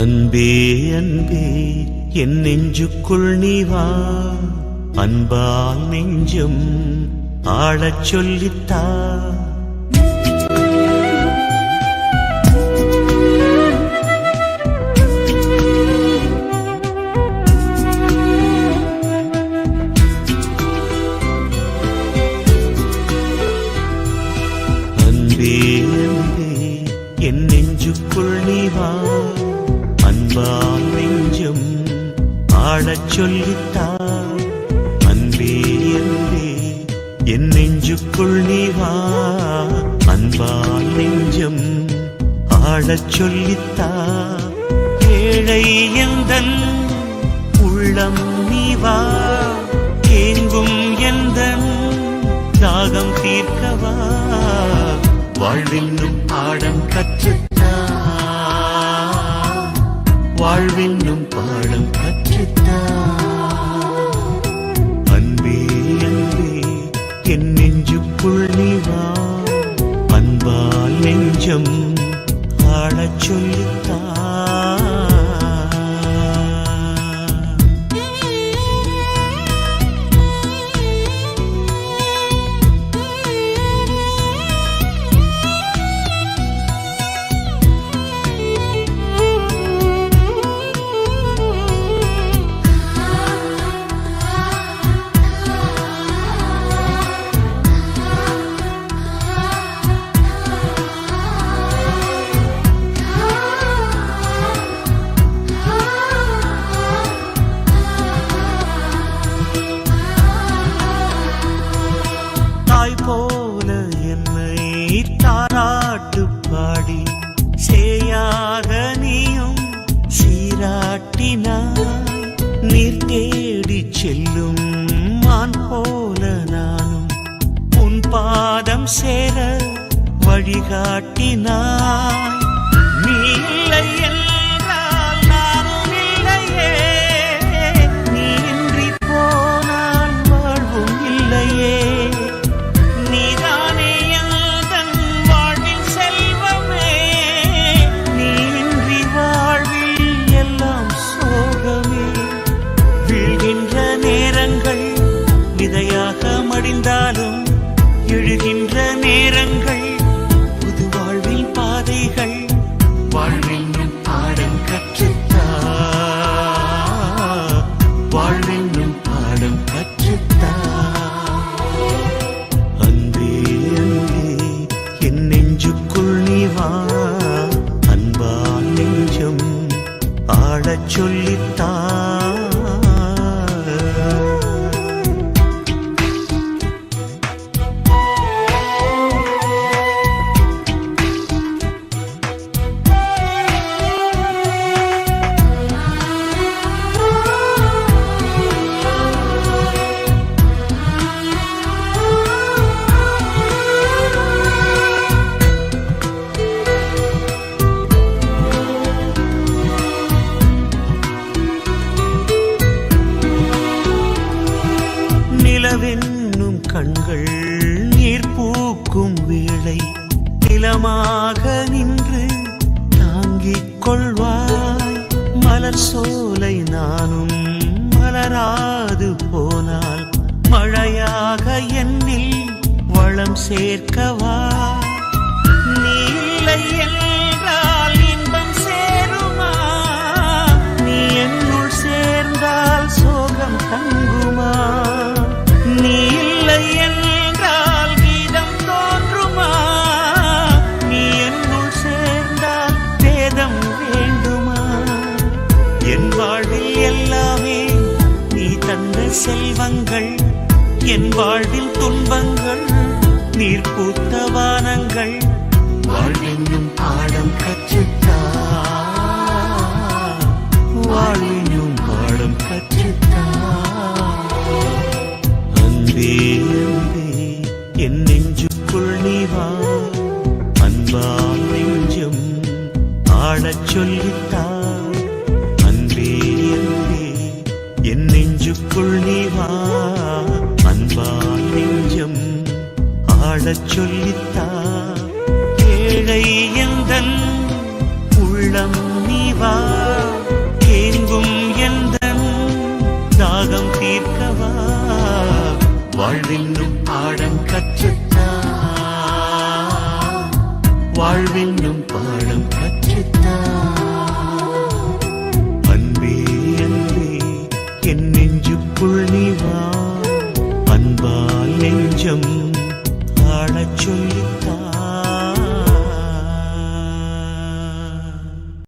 அன்பே அன்பே என் நெஞ்சுக்குள் நீ வா. அன்பால் நெஞ்சம் ஆளச் சொல்லித்தா அன்பே அன்பே என் நெஞ்சுக்குள் நீ வா. அன்பால் நெஞ்சம் ஆடச் சொல்லித்தா அன்பே அன்பே என் நெஞ்சுக்குள் நீ வா. அன்பால் நெஞ்சம் ஆடச் சொல்லித்தா ஏழை எந்தன் உள்ளம் நீ வா. ஏங்கும் எந்தன் தாகம் தீர்க்கவா. வாழ்வென்னும் பாடம் கற்று வாழும் பாடம் கற்றுத்தா அன்பே அன்பே என் நெஞ்சுக்குள் நீ வா. அன்பால் நெஞ்சம் ஆழச் சொல்லித்தா. தாய் போல என்னை தாராட்டு பாடி. சேயாக நீயும் சீராட்டினாய். நீர் தேடி செல்லும் மான் போல நானும் உன் பாதம் சேர வழிகாட்டினாய். சொல்லித்தான். எனும் கண்கள் நீர் பூக்கும் வேளை நிலமாக நின்று தாங்கிக் கொள்வாய். மலர் சோலை நானும் மலராது போனால் மழையாக என்னில் வளம் சேர்க்கவா? செல்வங்கள் என் வாழ்வில் துன்பங்கள் நீர் பூத்த வானங்கள். வாழ்வென்னும் பாடம் கற்றுத்தா. வாழ்வென்னும் பாடம் கற்றுத்தா. அன்பே அன்பே என் நெஞ்சுக்குள் நீ வா. அன்பால் நெஞ்சம் ஆழச் சொல்லித்தா எனக்குள் நீ வா. அன்பான் நெஞ்சம் ஆளச் சொல்லித்தா. ஏழை எந்தன் உள்ளம் நீ வா. ஏங்கும் எந்தன் தாகம் தீர்க்கவா. வாழ்வின்னும் பாடம் கற்றுத்தா. வாழ்வின்னும் பாடம் கற்றுத்தா. நெஞ்சுக்குள் நீ வா. அன்பால் நெஞ்சம் ஆடச் சொல்லி